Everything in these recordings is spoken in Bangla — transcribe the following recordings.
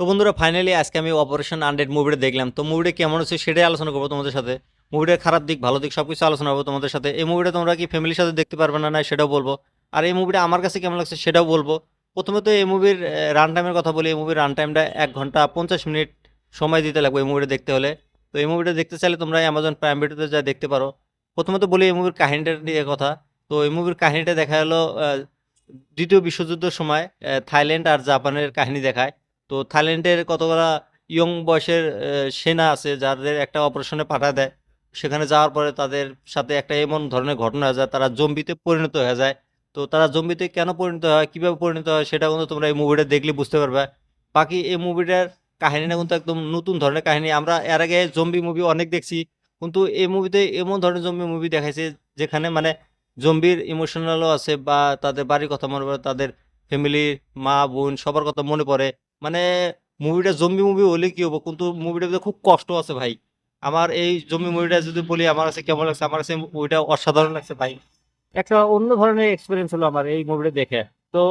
তো বন্ধুরা ফাইনালি আজকে আমি অপারেশন আন্ড্রেড মুভিটা দেখলাম। তো মুভিটা কেমন হচ্ছে সেটাই আলোচনা করব তোমাদের সাথে। মুভিটার খারাপ দিক, ভালো দিক সব কিছু আলোচনা করব তোমাদের সাথে। এই মুভিটা তোমরা কি ফ্যামিলির সাথে দেখতে পারবে না না সেটাও বলব। আর এই মুভিটা আমার কাছে কেমন লাগছে সেটাও বলব। প্রথমে তো এই মুভির রান টাইমের কথা বলি। এই মুভির রান টাইমটা এক ঘণ্টা পঞ্চাশ মিনিট সময় দিতে লাগবে এই মুভিটা দেখতে হলে। তো এই মুভিটা দেখতে চাইলে তোমরা অ্যামাজন প্রাইম ভিডিওতে যা দেখতে পারো। প্রথমত বলি এই মুভির কাহিনীটা নিয়ে কথা। তো এই মুভির কাহিনীটা দেখা হলো দ্বিতীয় বিশ্বযুদ্ধের সময় থাইল্যান্ড আর জাপানের কাহিনী দেখায়। তো থাইল্যান্ডের কতগুলা ইয়ং বয়সের সেনা আছে যাদের একটা অপারেশনে পাঠা দেয়, সেখানে যাওয়ার পরে তাদের সাথে একটা এমন ধরনের ঘটনা যায়, তারা জম্বিতে পরিণত হয়ে যায়। তো তারা জম্বিতে কেন পরিণত হয়, কীভাবে পরিণত হয় সেটা কিন্তু তোমরা এই মুভিটা দেখলে বুঝতে পারবে। বাকি এই মুভিটার কাহিনীটা কিন্তু একদম নতুন ধরনের কাহিনী। আমরা এর আগে জম্বি মুভি অনেক দেখছি, কিন্তু এই মুভিতে এমন ধরনের জম্বি মুভি দেখাইছে যেখানে মানে জম্বির ইমোশনালও আছে বা তাদের বাড়ির কথা মনে পড়ে, তাদের ফ্যামিলির মা বোন সবার কথা মনে পড়ে। মানে মুভিটা জম্বি মুভি হলে কি হব? কিন্তু ভিতরে খুব কষ্ট আছে ভাই। আমার এই জম্বি মুভিটা যদি বলি আমার কাছে কেমন লাগছে? আমার কাছে মুভিটা অসাধারণ লাগছে ভাই। একটা অন্য ধরনের এক্সপিরিয়েন্স হলো আমার এই মুভিটা দেখে। তো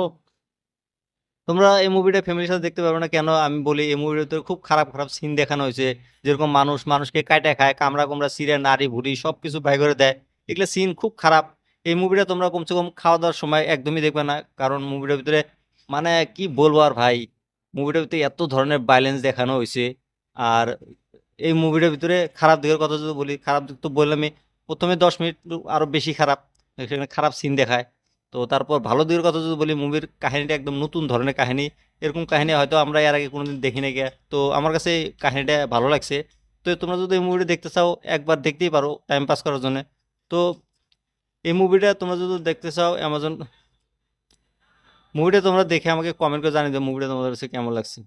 তোমরা এই মুভিটা ফ্যামিলির সাথে দেখতে পারবে না কেন? আমি বলি এই মুভির ভিতরে খুব খারাপ খারাপ সিন দেখানো হয়েছে। যেরকম মানুষ মানুষকে কাটা খায় কামড়া কুমড়া সিরে নারী ভুড়ি সব কিছু বাই করে দেয়। এগুলো সিন খুব খারাপ। এই মুভিটা তোমরা কমসে কম খাওয়া দাওয়ার সময় একদমই দেখবে না। কারণ মুভিটার ভিতরে মানে কি বলব আর ভাই? মুভিটার ভিতরে এত ধরনের ভাইলেন্স দেখানো হয়েছে। আর এই মুভিটার ভিতরে খারাপ দিকের কথা যদি বলি, খারাপ দিক তো বললামই, প্রথমে দশ মিনিট আরও বেশি খারাপ, সেখানে খারাপ সিন দেখায়। তো তারপর ভালো দিকের কথা যদি বলি, মুভির কাহিনীটা একদম নতুন ধরনের কাহিনী। এরকম কাহিনী হয়তো আমরা এর আগে কোনোদিন দেখি না গিয়া তো আমার কাছে এই কাহিনীটা ভালো লাগছে। তো তোমরা যদি এই মুভিটা দেখতে চাও, একবার দেখতেই পারো টাইম পাস করার জন্য। তো এই মুভিটা তোমরা যদি দেখতে চাও অ্যামাজন মুভিটা তোমরা দেখে আমাকে কমেন্ট করে জানিয়ে দেবো মুভিটা তোমাদের কাছে কেমন লাগছে?